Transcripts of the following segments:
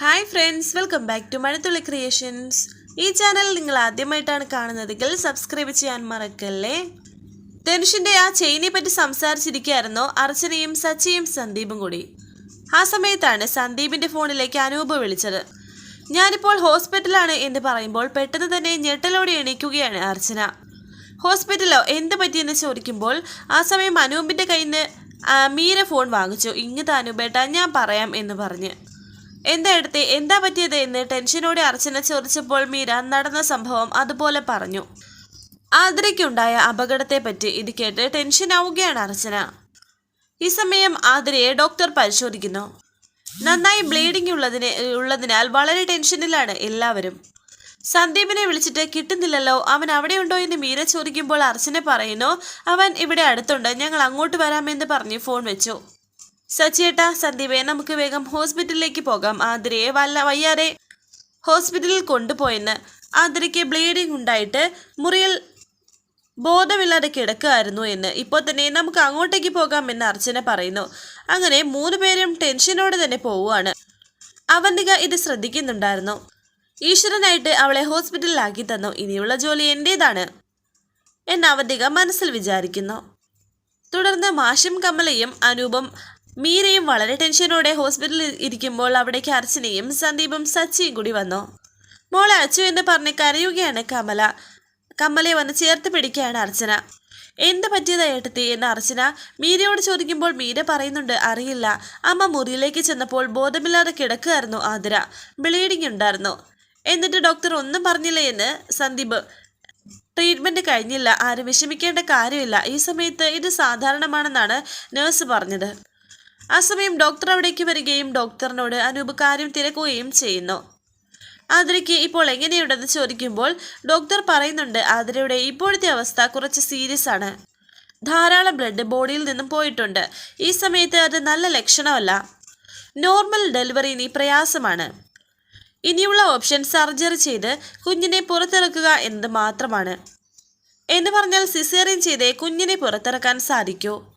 Hi friends welcome back to Mazhathulli creations ഈ channel നിങ്ങൾ ആദ്യമായിട്ടാണ് കാണുന്നതെങ്കിൽ സബ്സ്ക്രൈബ് ചെയ്യാൻ മറക്കല്ലേ? ധനുഷിന്റെ ആ ചെയിനെ പറ്റി സംസാരിച്ചിരിക്കുകയായിരുന്നു അർച്ചനയും സച്ചിയും സന്ദീപും കൂടി. ആ സമയത്താണ് സന്ദീപിന്റെ ഫോണിലേക്ക് അനൂപ് വിളിച്ചത്. ഞാനിപ്പോൾ ഹോസ്പിറ്റലാണ് എന്ന് പറയുമ്പോൾ പെട്ടെന്ന് തന്നെ ഞെട്ടലോടെ എണീക്കുകയാണ് അർച്ചന. ഹോസ്പിറ്റലോ എന്ത് പറ്റിയെന്ന് ചോദിക്കുമ്പോൾ ആ സമയം അനൂപിന്റെ കയ്യിൽ നിന്ന് മീര ഫോൺ വാങ്ങിച്ചു. ഇങ്ങ് അനൂപേട്ട ഞാൻ പറയാം എന്ന് പറഞ്ഞ്. എന്താ എടുത്തേ? എന്താ പറ്റിയത് എന്ന് ടെൻഷനോടെ അർച്ചന ചോദിച്ചപ്പോൾ മീര നടന്ന സംഭവം അതുപോലെ പറഞ്ഞു. ആതിരയ്ക്കുണ്ടായ അപകടത്തെപ്പറ്റി ഇത് കേട്ട് ടെൻഷൻ ആവുകയാണ് അർച്ചന. ഈ സമയം ആതിരയെ ഡോക്ടർ പരിശോധിക്കുന്നു. നന്നായി ബ്ലീഡിംഗ് ഉള്ളതിന് ഉള്ളതിനാൽ വളരെ ടെൻഷനിലാണ് എല്ലാവരും. സന്ദീപിനെ വിളിച്ചിട്ട് കിട്ടുന്നില്ലല്ലോ അവൻ അവിടെ ഉണ്ടോ എന്ന് മീര ചോദിക്കുമ്പോൾ അർച്ചന പറയുന്നു അവൻ ഇവിടെ അടുത്തുണ്ട് ഞങ്ങൾ അങ്ങോട്ട് വരാമെന്ന് പറഞ്ഞ് ഫോൺ വെച്ചു. സച്ചിയേട്ടാ സന്ദീപേ നമുക്ക് വേഗം ഹോസ്പിറ്റലിലേക്ക് പോകാം. ആതിരയെ വല്ല വയ്യാതെ ഹോസ്പിറ്റലിൽ കൊണ്ടുപോയെന്ന് ആതിരയ്ക്ക് ബ്ലീഡിംഗ് ഉണ്ടായിട്ട് മുറിയിൽ ബോധമില്ലാതെ കിടക്കുകയായിരുന്നു എന്ന്. ഇപ്പോൾ തന്നെ നമുക്ക് അങ്ങോട്ടേക്ക് പോകാം എന്ന് അർച്ചന പറയുന്നു. അങ്ങനെ മൂന്ന് പേരും ടെൻഷനോടെ തന്നെ പോവുകയാണ്. അവന്തിക ഇത് ശ്രദ്ധിക്കുന്നുണ്ടായിരുന്നു. ഈശ്വരനായിട്ട് അവളെ ഹോസ്പിറ്റലിലാക്കി തന്നു. ഇനിയുള്ള ജോലി എന്റേതാണ് എന്ന് അവന്തിക മനസ്സിൽ വിചാരിക്കുന്നു. തുടർന്ന് മാഷും കമലയും അനൂപും മീരയും വളരെ ടെൻഷനോടെ ഹോസ്പിറ്റലിൽ ഇരിക്കുമ്പോൾ അവിടേക്ക് അർച്ചനയും സന്ദീപും സച്ചിയും കൂടി വന്നു. മോളെ അച്ചു എന്ന് പറഞ്ഞ് കരയുകയാണ് കമല. കമലയെ വന്ന് ചേർത്ത് പിടിക്കുകയാണ് അർച്ചന. എന്ത് പറ്റിയതാ ഏട്ടത്തി? എന്ന് അർച്ചന മീരയോട് ചോദിക്കുമ്പോൾ മീര പറയുന്നുണ്ട് അറിയില്ല. അമ്മ മുറിയിലേക്ക് ചെന്നപ്പോൾ ബോധമില്ലാതെ കിടക്കുകയായിരുന്നു ആതിര. ബ്ലീഡിംഗ് ഉണ്ടായിരുന്നു. എന്നിട്ട് ഡോക്ടർ ഒന്നും പറഞ്ഞില്ല എന്ന്? സന്ദീപ്. ട്രീറ്റ്മെന്റ് കഴിഞ്ഞില്ല. ആരും വിഷമിക്കേണ്ട കാര്യമില്ല. ഈ സമയത്ത് ഇത് സാധാരണമാണെന്നാണ് നഴ്സ് പറഞ്ഞത്. ആ സമയം ഡോക്ടർ അവിടേക്ക് വരികയും ഡോക്ടറിനോട് അനൂപ് കാര്യം തിരക്കുകയും ചെയ്യുന്നു. ആതിരയ്ക്ക് ഇപ്പോൾ എങ്ങനെയുണ്ടെന്ന് ചോദിക്കുമ്പോൾ ഡോക്ടർ പറയുന്നുണ്ട് ആതിരയുടെ ഇപ്പോഴത്തെ അവസ്ഥ കുറച്ച് സീരിയസ് ആണ്. ധാരാളം ബ്ലഡ് ബോഡിയിൽ നിന്നും പോയിട്ടുണ്ട്. ഈ സമയത്ത് അത് നല്ല ലക്ഷണമല്ല. നോർമൽ ഡെലിവറി ഇനി പ്രയാസമാണ്. ഇനിയുള്ള ഓപ്ഷൻ സർജറി ചെയ്ത് കുഞ്ഞിനെ പുറത്തിറക്കുക എന്നത് മാത്രമാണ്. എന്ന് പറഞ്ഞാൽ സിസേറിയൻ ചെയ്തേ കുഞ്ഞിനെ പുറത്തിറക്കാൻ സാധിക്കൂ.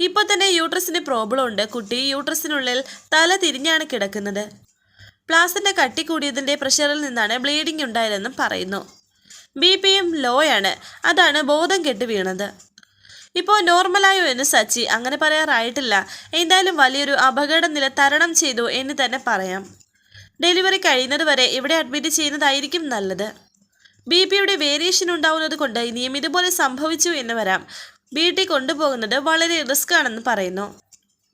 ഇപ്പോൾ തന്നെ യൂട്രസിന് പ്രോബ്ലം ഉണ്ട് കുട്ടി യൂട്രസിനുള്ളിൽ തല തിരിഞ്ഞാണ് കിടക്കുന്നത്. പ്ലാസിന്റെ കട്ടി കൂടിയതിന്റെ പ്രഷറിൽ നിന്നാണ് ബ്ലീഡിംഗ് ഉണ്ടായതെന്നും പറയുന്നു. ബി പിയും ആണ് അതാണ് ബോധം കെട്ട് വീണത്. ഇപ്പോൾ നോർമലായോ എന്ന് സച്ചി അങ്ങനെ പറയാറായിട്ടില്ല. എന്തായാലും വലിയൊരു അപകട നില തരണം ചെയ്തു എന്ന് തന്നെ പറയാം. ഡെലിവറി കഴിയുന്നത് വരെ ഇവിടെ അഡ്മിറ്റ് ചെയ്യുന്നതായിരിക്കും നല്ലത്. ബി പിയുടെ വേരിയേഷൻ ഉണ്ടാവുന്നത് കൊണ്ട് ഇനിയും ഇതുപോലെ സംഭവിച്ചു എന്ന് വരാം. വീട്ടിൽ കൊണ്ടുപോകുന്നത് വളരെ റിസ്ക് ആണെന്ന് പറയുന്നു.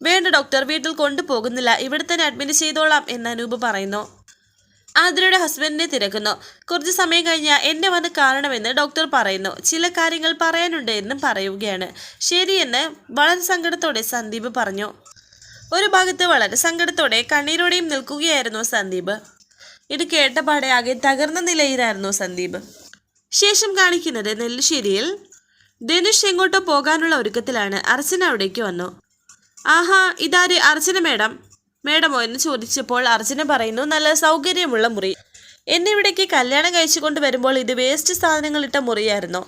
വേണ്ട ഡോക്ടർ വീട്ടിൽ കൊണ്ടുപോകുന്നില്ല. ഇവിടെ തന്നെ അഡ്മിറ്റ് ചെയ്തോളാം എന്ന് അനൂപ് പറയുന്നു. ആതിരയുടെ ഹസ്ബൻഡിനെ തിരക്കുന്നു. കുറച്ച് സമയം കഴിഞ്ഞാൽ എന്നെ വന്ന് കാണണമെന്ന് ഡോക്ടർ പറയുന്നു. ചില കാര്യങ്ങൾ പറയാനുണ്ട് എന്നും പറയുകയാണ്. ശരിയെന്ന് വളരെ സങ്കടത്തോടെ സന്ദീപ് പറഞ്ഞു. ഒരു ഭാഗത്ത് വളരെ സങ്കടത്തോടെ കണ്ണീരോടെയും നിൽക്കുകയായിരുന്നു സന്ദീപ്. ഇത് കേട്ടപാടെ ആകെ തകർന്ന നിലയിലായിരുന്നു സന്ദീപ്. ശേഷം കാണിക്കുന്നത് നെല്ലിശ്ശേരിയിൽ ധനുഷ് എങ്ങോട്ടോ പോകാനുള്ള ഒരുക്കത്തിലാണ്. അർച്ചന അവിടേക്ക് വന്നു. ആഹാ ഇതാര്? അർച്ചന മേഡം. മേഡമോ എന്ന് ചോദിച്ചപ്പോൾ അർച്ചന പറയുന്നു നല്ല സൗകര്യമുള്ള മുറി. എന്നെ ഇവിടേക്ക് കല്യാണം കഴിച്ചുകൊണ്ട് വരുമ്പോൾ ഇത് വേസ്റ്റ് സാധനങ്ങൾ ഇട്ട മുറിയായിരുന്നു.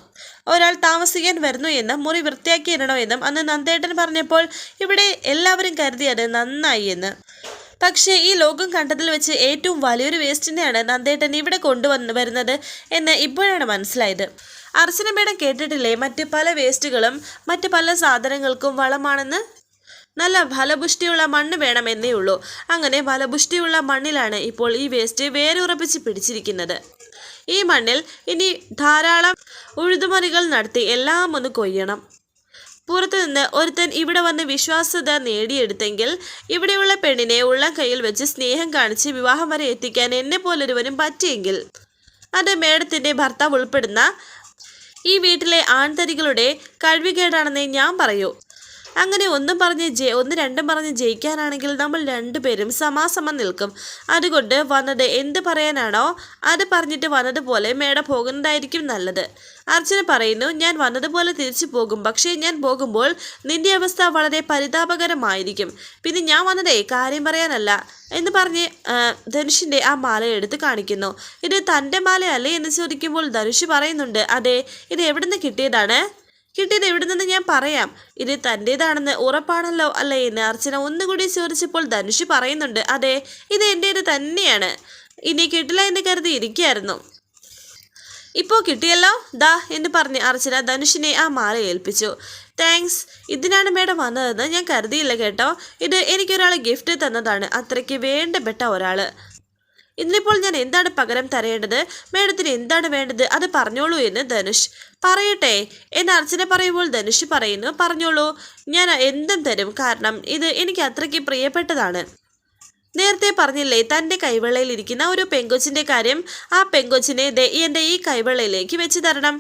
ഒരാൾ താമസിക്കാൻ വരുന്നു എന്നും മുറി വൃത്തിയാക്കിയിടണോ എന്നും അന്ന് നന്ദേട്ടൻ പറഞ്ഞപ്പോൾ ഇവിടെ എല്ലാവരും കരുതിയത് നന്നായി എന്ന്. പക്ഷേ ഈ ലോകം കണ്ടതിൽ വെച്ച് ഏറ്റവും വലിയൊരു വേസ്റ്റിനെയാണ് നന്ദേട്ടൻ ഇവിടെ കൊണ്ടുവന്ന് വരുന്നത് എന്ന് ഇപ്പോഴാണ് മനസ്സിലായത്. അർച്ചന കേട്ടിട്ടില്ലേ? മറ്റ് പല വേസ്റ്റുകളും മറ്റ് പല സാധനങ്ങൾക്കും വളമാണെന്ന്? നല്ല ഫലപുഷ്ടിയുള്ള മണ്ണ് വേണമെന്നേ ഉള്ളൂ. അങ്ങനെ ഫലപുഷ്ടിയുള്ള മണ്ണിലാണ് ഇപ്പോൾ ഈ വേസ്റ്റ് വേരുറപ്പിച്ച് പിടിച്ചിരിക്കുന്നത്. ഈ മണ്ണിൽ ഇനി ധാരാളം ഉഴുതുമറികൾ നടത്തി എല്ലാം ഒന്ന് കൊയ്യണം. പുറത്തു നിന്ന് ഒരുത്തൻ ഇവിടെ വന്ന് വിശ്വാസ്യത നേടിയെടുത്തെങ്കിൽ ഇവിടെയുള്ള പെണ്ണിനെ ഉള്ളം കയ്യിൽ വെച്ച് സ്നേഹം കാണിച്ച് വിവാഹം വരെ എത്തിക്കാൻ എന്നെ പോലൊരുവനും പറ്റിയെങ്കിൽ. അത് മേഡത്തിന്റെ ഭർത്താവ് ഉൾപ്പെടുന്ന ഈ വീട്ടിലെ ആൺതരികളുടെ കഴിവുകേടാണെന്നേ ഞാൻ പറയൂ. അങ്ങനെ ഒന്നും പറഞ്ഞ് ജയ ഒന്ന് രണ്ടും പറഞ്ഞ് ജയിക്കാനാണെങ്കിൽ നമ്മൾ രണ്ടുപേരും സമാസമം നിൽക്കും. അതുകൊണ്ട് വന്നത് എന്ത് പറയാനാണോ അത് പറഞ്ഞിട്ട് വന്നതുപോലെ മേട പോകുന്നതായിരിക്കും നല്ലത്. അർച്ചന പറയുന്നു ഞാൻ വന്നതുപോലെ തിരിച്ചു പോകും. പക്ഷേ ഞാൻ പോകുമ്പോൾ നിന്റെ അവസ്ഥ വളരെ പരിതാപകരമായിരിക്കും. പിന്നെ ഞാൻ വന്നതേ കാര്യം പറയാനല്ല എന്ന് പറഞ്ഞ് ധനുഷിന്റെ ആ മാല എടുത്ത് കാണിക്കുന്നു. ഇത് തന്റെ മാലയല്ലേ? എന്ന് ചോദിക്കുമ്പോൾ ധനുഷ് പറയുന്നുണ്ട് അതെ ഇത് എവിടെ നിന്ന് കിട്ടിയതാണ്? കിട്ടിയത് എവിടെ നിന്ന് ഞാൻ പറയാം. ഇത് തന്റേതാണെന്ന് ഉറപ്പാണല്ലോ അല്ലേ എന്ന് അർച്ചന ഒന്നുകൂടി ചോദിച്ചപ്പോൾ ധനുഷ് പറയുന്നുണ്ട് അതെ ഇത് എന്റേത് തന്നെയാണ്. ഇനി കിട്ടില്ല എന്ന് കരുതി ഇരിക്കുകയായിരുന്നു. ഇപ്പോൾ കിട്ടിയല്ലോ? ദാ എന്ന് പറഞ്ഞ് അർച്ചന ധനുഷിനെ ആ മാല ഏൽപ്പിച്ചു. താങ്ക്സ് ഇതിനാണ് മേഡം വന്നതെന്ന് ഞാൻ കരുതിയില്ല കേട്ടോ. ഇത് എനിക്കൊരാൾ ഗിഫ്റ്റ് തന്നതാണ്. അത്രയ്ക്ക് വേണ്ടപ്പെട്ട ഒരാൾ ഇന്നിപ്പോൾ ഞാൻ എന്താണ് പകരം തരേണ്ടത്? മേഡത്തിന് എന്താണ് വേണ്ടത്? അത് പറഞ്ഞോളൂ എന്ന് ധനുഷ് പറയട്ടെ. എന്ന് അർച്ചന പറയുമ്പോൾ ധനുഷ് പറയുന്നു പറഞ്ഞോളൂ ഞാൻ എന്തും തരും. കാരണം ഇത് എനിക്ക് അത്രയ്ക്ക് പ്രിയപ്പെട്ടതാണ്. നേരത്തെ പറഞ്ഞില്ലേ തന്റെ കൈവെള്ളയിൽ ഇരിക്കുന്ന ഒരു പെങ്കൊച്ചിന്റെ കാര്യം? ആ പെങ്കൊച്ചിനെ എന്റെ ഈ കൈവെള്ളയിലേക്ക് വെച്ച് തരണം.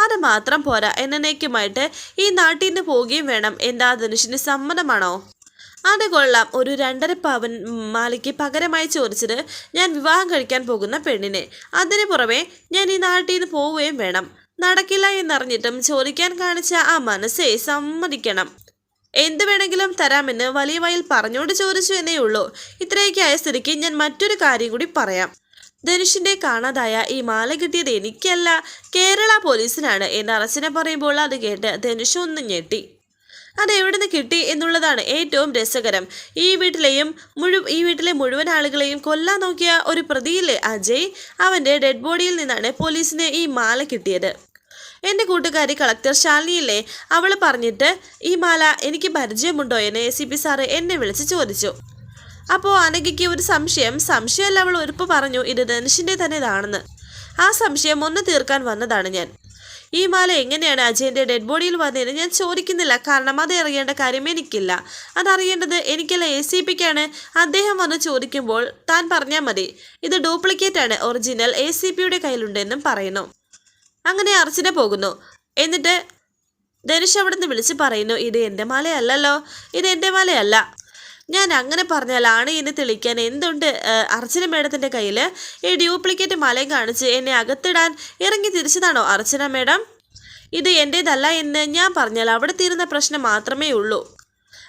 അത് മാത്രം പോരാ എന്നേക്കുമായിട്ട് ഈ നാട്ടിൽ നിന്ന് പോവുകയും വേണം. എന്താ ധനുഷിന് സമ്മതമാണോ? അത് കൊള്ളാം. ഒരു രണ്ടര പവൻ മാലയ്ക്ക് പകരമായി ചോദിച്ചത് ഞാൻ വിവാഹം കഴിക്കാൻ പോകുന്ന പെണ്ണിനെ. അതിനു പുറമെ ഞാൻ ഈ നാട്ടിൽ നിന്ന് പോവുകയും വേണം. നടക്കില്ല എന്നറിഞ്ഞിട്ടും ചോദിക്കാൻ കാണിച്ച ആ മനസ്സെ സമ്മതിക്കണം. എന്ത് വേണമെങ്കിലും തരാമെന്ന് വലിയ വയൽ പറഞ്ഞോണ്ട് ചോദിച്ചു എന്നേ ഉള്ളൂ. ഇത്രയൊക്കെ സ്ഥിതിക്ക് ഞാൻ മറ്റൊരു കാര്യം കൂടി പറയാം. ധനുഷിന്റെ കാണാതായ ഈ മാല കിട്ടിയത് എനിക്കല്ല. കേരള പോലീസിനാണ് എന്ന് അറച്ചനെ പറയുമ്പോൾ അത് കേട്ട് ധനുഷ് ഒന്ന് ഞെട്ടി. അത് എവിടെ നിന്ന് കിട്ടി എന്നുള്ളതാണ് ഏറ്റവും രസകരം. ഈ വീട്ടിലെയും മുഴു ഈ വീട്ടിലെ മുഴുവൻ ആളുകളെയും കൊല്ലാൻ നോക്കിയ ഒരു പ്രതിയില്ലേ അജയ്? അവന്റെ ഡെഡ് ബോഡിയിൽ നിന്നാണ് പോലീസിന് ഈ മാല കിട്ടിയത്. എന്റെ കൂട്ടുകാരി കളക്ടർ ശാലിനിയില്ലേ? അവൾ പറഞ്ഞിട്ട് ഈ മാല എനിക്ക് പരിചയമുണ്ടോ? എന്ന് എ സി പി സാറ് എന്നെ വിളിച്ച് ചോദിച്ചു. അപ്പോൾ അനഘയ്ക്ക് ഒരു സംശയം. സംശയമല്ല അവൾ ഒരുപ്പ് പറഞ്ഞു ഇത് ധനുഷിന്റെ തന്നെതാണെന്ന്. ആ സംശയം ഒന്ന് തീർക്കാൻ വന്നതാണ് ഞാൻ. ഈ മാല എങ്ങനെയാണ് അജയന്റെ ഡെഡ് ബോഡിയിൽ വന്നതെന്ന് ഞാൻ ചോദിക്കുന്നില്ല. കാരണം അത് അറിയേണ്ട കാര്യം എനിക്കില്ല. അതറിയേണ്ടത് എനിക്കല്ല എ സി പിക്കാണ് അദ്ദേഹം വന്ന് ചോദിക്കുമ്പോൾ താൻ പറഞ്ഞാൽ മതി. ഇത് ഡ്യൂപ്ലിക്കേറ്റ് ആണ്. ഒറിജിനൽ എ സി പിയുടെ കയ്യിലുണ്ടെന്നും പറയുന്നു. അങ്ങനെ അർച്ചന പോകുന്നു. എന്നിട്ട് ധനുഷ് അവിടെ നിന്ന് വിളിച്ച് പറയുന്നു ഇത് എന്റെ മാലയല്ലല്ലോ. ഇത് എന്റെ മാലയല്ല. ഞാൻ അങ്ങനെ പറഞ്ഞാൽ ആണ് എന്നെ തെളിയിക്കാൻ എന്തുണ്ട്? അർച്ചന മേഡത്തിന്റെ കയ്യിൽ ഈ ഡ്യൂപ്ലിക്കേറ്റ് മലയും കാണിച്ച് എന്നെ അകത്തിടാൻ ഇറങ്ങി തിരിച്ചതാണോ അർച്ചന മേഡം? ഇത് എന്റേതല്ല എന്ന് ഞാൻ പറഞ്ഞാൽ അവിടെ തീരുന്ന പ്രശ്നം മാത്രമേ ഉള്ളൂ.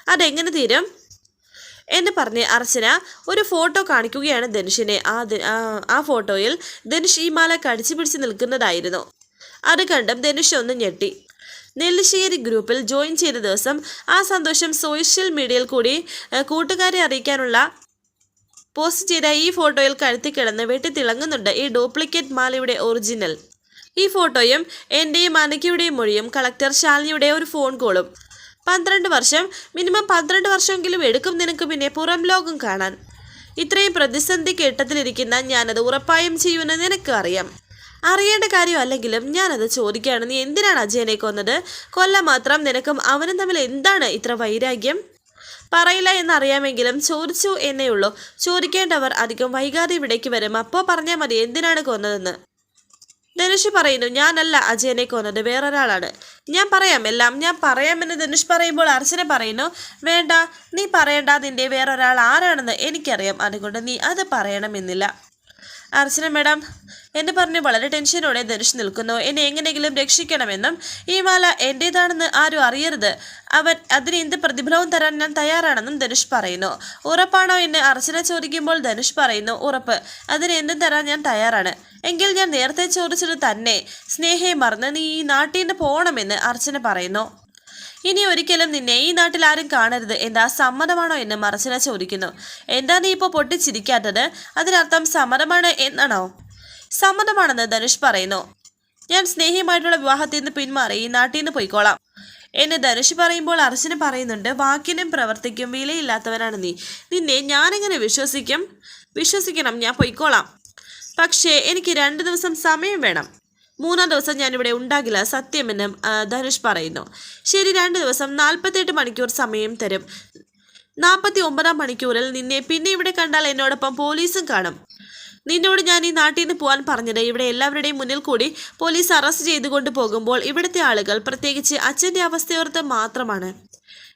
അതെങ്ങനെ തീരും? എന്ന് പറഞ്ഞ് അർച്ചന ഒരു ഫോട്ടോ കാണിക്കുകയാണ് ധനുഷിനെ. ആ- ആ ഫോട്ടോയിൽ ധനുഷ് ഈ മാല കടിച്ചു പിടിച്ച് നിൽക്കുന്നതായിരുന്നു. അത് കണ്ടും ധനുഷ് ഒന്ന് ഞെട്ടി. നെല്ലിശ്ശേരി ഗ്രൂപ്പിൽ ജോയിൻ ചെയ്ത ദിവസം ആ സന്തോഷം സോഷ്യൽ മീഡിയയിൽ കൂടി കൂട്ടുകാരെ അറിയിക്കാനുള്ള പോസ്റ്റ് ചെയ്ത ഈ ഫോട്ടോയിൽ കഴുത്തി കിടന്ന് വെട്ടി തിളങ്ങുന്നുണ്ട് ഈ ഡ്യൂപ്ലിക്കേറ്റ് മാലയുടെ ഒറിജിനൽ ഈ ഫോട്ടോയും എന്റെയും അനക്കയുടെയും മൊഴിയും കളക്ടർ ശാലിനിയുടെ ഒരു ഫോൺ കോളും പന്ത്രണ്ട് വർഷം മിനിമം പന്ത്രണ്ട് വർഷമെങ്കിലും എടുക്കും നിനക്ക് പിന്നെ പുറം ലോകം കാണാൻ. ഇത്രയും പ്രതിസന്ധി കേട്ടത്തിലിരിക്കുന്ന ഞാനത് ഉറപ്പായും ചെയ്യുമെന്ന് നിനക്ക് അറിയാം. അറിയേണ്ട കാര്യമല്ലെങ്കിലും ഞാനത് ചോദിക്കുകയാണ്. നീ എന്തിനാണ് അജയനെ കൊന്നത്? കൊല്ല മാത്രം നിനക്കും അവനും തമ്മിൽ എന്താണ് ഇത്ര വൈരാഗ്യം? പറയില്ല എന്നറിയാമെങ്കിലും ചോദിച്ചു എന്നേ ഉള്ളൂ. ചോദിക്കേണ്ടവർ അധികം വൈകാതെ ഇവിടേക്ക് വരും. അപ്പോൾ പറഞ്ഞാൽ മതി എന്തിനാണ് കൊന്നതെന്ന്. ധനുഷ് പറയുന്നു ഞാനല്ല അജയനെ കൊന്നത് വേറൊരാളാണ്. ഞാൻ പറയാം എല്ലാം ഞാൻ പറയാമെന്ന് ധനുഷ് പറയുമ്പോൾ അർച്ചന പറയുന്നു വേണ്ട നീ പറയേണ്ട നിന്റെ വേറൊരാൾ ആരാണെന്ന് എനിക്കറിയാം. അതുകൊണ്ട് നീ അത് പറയണമെന്നില്ല അർച്ചന മേഡം എന്ന് പറഞ്ഞ് വളരെ ടെൻഷനോടെ ധനുഷ് നിൽക്കുന്നു. എന്നെ എങ്ങനെയെങ്കിലും രക്ഷിക്കണമെന്നും ഈ മാല എന്റേതാണെന്ന് ആരും അറിയരുത്. അവൻ അതിന് എന്ത് പ്രതിഫലവും തരാൻ ഞാൻ തയ്യാറാണെന്നും ധനുഷ് പറയുന്നു. ഉറപ്പാണോ എന്ന് അർച്ചന ചോദിക്കുമ്പോൾ ധനുഷ് പറയുന്നു ഉറപ്പ്. അതിന് എന്തും തരാൻ ഞാൻ തയ്യാറാണ്. എങ്കിൽ ഞാൻ നേരത്തെ ചോദിച്ചത് തന്നെ. സ്നേഹയെ മറന്ന് നീ ഈ നാട്ടിൽ നിന്ന് പോകണമെന്ന് അർച്ചന പറയുന്നു. ഇനി ഒരിക്കലും നിന്നെ ഈ നാട്ടിൽ ആരും കാണരുത് എന്താ സമ്മതമാണോ എന്ന് മറച്ചന ചോദിക്കുന്നു. എന്താ നീ ഇപ്പോൾ പൊട്ടിച്ചിരിക്കാത്തത്? അതിനർത്ഥം സമ്മതമാണ് എന്നാണോ? സമ്മതമാണെന്ന് ധനുഷ് പറയുന്നു. ഞാൻ സ്നേഹിയുമായിട്ടുള്ള വിവാഹത്തിൽ നിന്ന് പിന്മാറി ഈ നാട്ടിൽ നിന്ന് പോയിക്കോളാം. എന്ന് ധനുഷ് പറയുമ്പോൾ അർച്ചന പറയുന്നുണ്ട് വാക്കിനും പ്രവർത്തിക്കും വിലയില്ലാത്തവനാണ് നീ. നിന്നെ ഞാനെങ്ങനെ വിശ്വസിക്കും? വിശ്വസിക്കണം ഞാൻ പൊയ്ക്കോളാം. പക്ഷേ എനിക്ക് രണ്ട് ദിവസം സമയം വേണം. മൂന്നാം ദിവസം ഞാനിവിടെ ഉണ്ടാകില്ല സത്യമെന്ന് ധനുഷ് പറയുന്നു. ശരി രണ്ട് ദിവസം നാൽപ്പത്തെട്ട് മണിക്കൂർ സമയം തരും. നാൽപ്പത്തി ഒമ്പതാം മണിക്കൂറിൽ നിന്നെ പിന്നെ ഇവിടെ കണ്ടാൽ എന്നോടൊപ്പം പോലീസും കാണും. നിന്നോട് ഞാൻ ഈ നാട്ടിൽ നിന്ന് പോകാൻ പറഞ്ഞത് ഇവിടെ എല്ലാവരുടെയും മുന്നിൽ കൂടി പോലീസ് അറസ്റ്റ് ചെയ്തുകൊണ്ട് പോകുമ്പോൾ ഇവിടുത്തെ ആളുകൾ പ്രത്യേകിച്ച് അച്ഛന്റെ അവസ്ഥയോർത്ത് മാത്രമാണ്.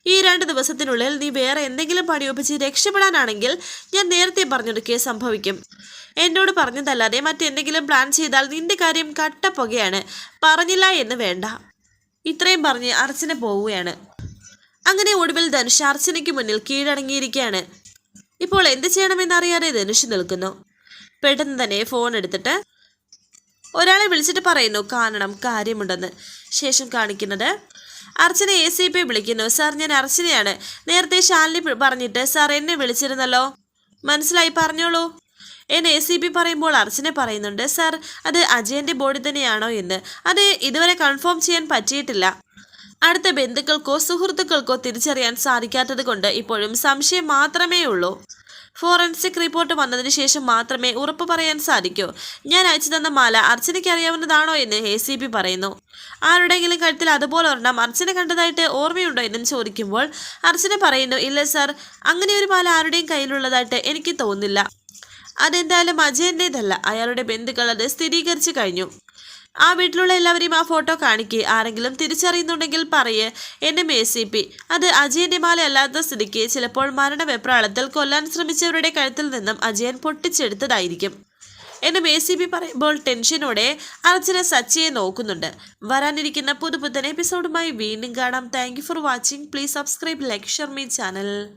ഈ രണ്ട് ദിവസത്തിനുള്ളിൽ നീ വേറെ എന്തെങ്കിലും പണിയൊപ്പിച്ച് രക്ഷപ്പെടാനാണെങ്കിൽ ഞാൻ നേരത്തെ പറഞ്ഞൊക്കെ സംഭവിക്കും. എന്നോട് പറഞ്ഞതല്ലാതെ മറ്റെന്തെങ്കിലും പ്ലാൻ ചെയ്താൽ നിന്റെ കാര്യം കട്ടപ്പുകയാണ്. പറഞ്ഞില്ല എന്ന് വേണ്ട. ഇത്രയും പറഞ്ഞ് അർച്ചന പോവുകയാണ്. അങ്ങനെ ഒടുവിൽ ധനുഷ് അർച്ചനയ്ക്ക് മുന്നിൽ കീഴടങ്ങിയിരിക്കുകയാണ്. ഇപ്പോൾ എന്ത് ചെയ്യണമെന്നറിയാതെ ധനുഷ് നിൽക്കുന്നു. പെട്ടെന്ന് തന്നെ ഫോൺ എടുത്തിട്ട് ഒരാളെ വിളിച്ചിട്ട് പറയുന്നു കാണണം കാര്യമുണ്ടെന്ന്. ശേഷം കാണിക്കുന്നത് അർച്ചന എ സി പി വിളിക്കുന്നു. സാർ ഞാൻ അർച്ചനയാണ്. നേരത്തെ ശാലിനി പറഞ്ഞിട്ട് സാർ എന്നെ വിളിച്ചിരുന്നല്ലോ. മനസ്സിലായി പറഞ്ഞോളൂ. എന്നെ എ സി പി പറയുമ്പോൾ അർച്ചന പറയുന്നുണ്ട് സാർ അത് അജയന്റെ ബോഡി തന്നെയാണോ എന്ന്. അത് ഇതുവരെ കൺഫേം ചെയ്യാൻ പറ്റിയിട്ടില്ല. അടുത്ത ബന്ധുക്കൾക്കോ സുഹൃത്തുക്കൾക്കോ തിരിച്ചറിയാൻ സാധിക്കാത്തത് കൊണ്ട് ഇപ്പോഴും സംശയം മാത്രമേ ഉള്ളൂ ഫോറൻസിക് റിപ്പോർട്ട് വന്നതിന് ശേഷം മാത്രമേ ഉറപ്പ് പറയാൻ സാധിക്കൂ. ഞാൻ അയച്ചു തന്ന മാല അർച്ചനയ്ക്ക് അറിയാവുന്നതാണോ എന്ന് എ സി പി പറയുന്നു. ആരുടെയെങ്കിലും കഴുത്തിൽ അതുപോലെ ഒരെണ്ണം അർച്ചന കണ്ടതായിട്ട് ഓർമ്മയുണ്ടോ എന്നും ചോദിക്കുമ്പോൾ അർച്ചന പറയുന്നു ഇല്ല സാർ അങ്ങനെ ഒരു മാല ആരുടെയും കയ്യിലുള്ളതായിട്ട് എനിക്ക് തോന്നുന്നില്ല. അതെന്തായാലും അജയന്റേതല്ല. അയാളുടെ ബന്ധുക്കൾ അത് സ്ഥിരീകരിച്ചു കഴിഞ്ഞു. ആ വീട്ടിലുള്ള എല്ലാവരെയും ആ ഫോട്ടോ കാണിക്കുക ആരെങ്കിലും തിരിച്ചറിയുന്നുണ്ടെങ്കിൽ പറയേ. C P. അത് അജയന്റെ മാലയല്ലാത്ത സ്ഥിതിക്ക് ചിലപ്പോൾ മരണവെപ്രാളത്തിൽ കൊല്ലാൻ ശ്രമിച്ചവരുടെ കഴുത്തിൽ നിന്നും അജയൻ പൊട്ടിച്ചെടുത്തതായിരിക്കും. എന്നെ മേ സി പി പറയുമ്പോൾ ടെൻഷനോടെ അർച്ചന സച്ചിയെ നോക്കുന്നുണ്ട്. വരാനിരിക്കുന്ന പുതുപുത്തൻ എപ്പിസോഡുമായി വീണ്ടും കാണാം. Thank for watching. Please subscribe like me channel.